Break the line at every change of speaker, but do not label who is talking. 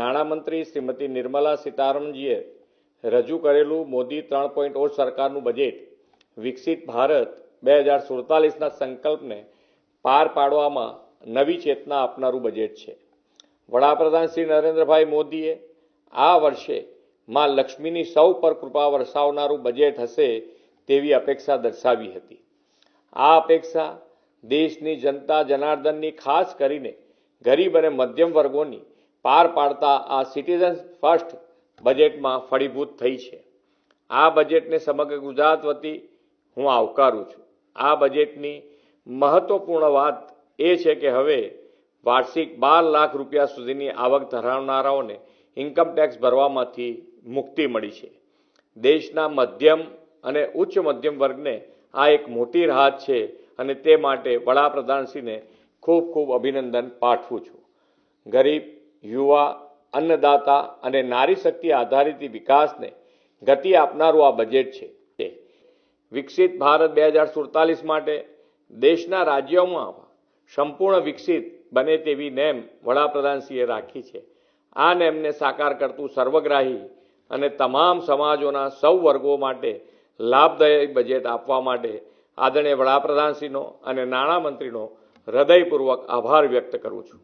નાણામંત્રી શ્રીમતી નિર્મલા સીતારામનજીએ રજૂ કરેલું મોદી ત્રણ પોઈન્ટ ઓ સરકારનું બજેટ વિકસિત ભારત બે હજાર સુડતાલીસના સંકલ્પને પાર પાડવામાં નવી ચેતના આપનારું બજેટ છે. વડાપ્રધાન શ્રી નરેન્દ્રભાઈ મોદીએ આ વર્ષે માં લક્ષ્મીની સૌ પર કૃપા વરસાવનારું બજેટ હશે તેવી અપેક્ષા દર્શાવી હતી. આ અપેક્ષા દેશની જનતા જનાર્દનની ખાસ કરીને ગરીબ અને મધ્યમ વર્ગોની પાર પાડતા આ સિટીઝન ફર્સ્ટ બજેટમાં ફળીભૂત થઈ છે. આ બજેટને સમગ્ર ગુજરાત વતી હું આવકારું છું. આ બજેટની મહત્વપૂર્ણ વાત એ છે કે હવે વાર્ષિક બાર લાખ રૂપિયા સુધીની આવક ધરાવનારાઓને ઇન્કમ ટેક્સ ભરવામાંથી મુક્તિ મળી છે. દેશના મધ્યમ અને ઉચ્ચ મધ્યમ વર્ગને આ એક મોટી રાહત છે અને તે માટે વડાપ્રધાનશ્રીને ખૂબ ખૂબ અભિનંદન પાઠવું છું. ગરીબ યુવા, અન્નદાતા અને નારી શક્તિ આધારિત વિકાસને ગતિ આપનારું આ બજેટ છે. વિકસિત ભારત બે હજાર સુડતાલીસ માટે દેશના રાજ્યોમાં સંપૂર્ણ વિકસિત બને તેવી નેમ વડાપ્રધાનશ્રીએ રાખી છે. આ નેમને સાકાર કરતું સર્વગ્રાહી અને તમામ સમાજોના સૌ વર્ગો માટે લાભદાયક બજેટ આપવા માટે આદરણીય વડાપ્રધાનશ્રીનો અને નાણામંત્રીનો હૃદયપૂર્વક આભાર વ્યક્ત કરું છું.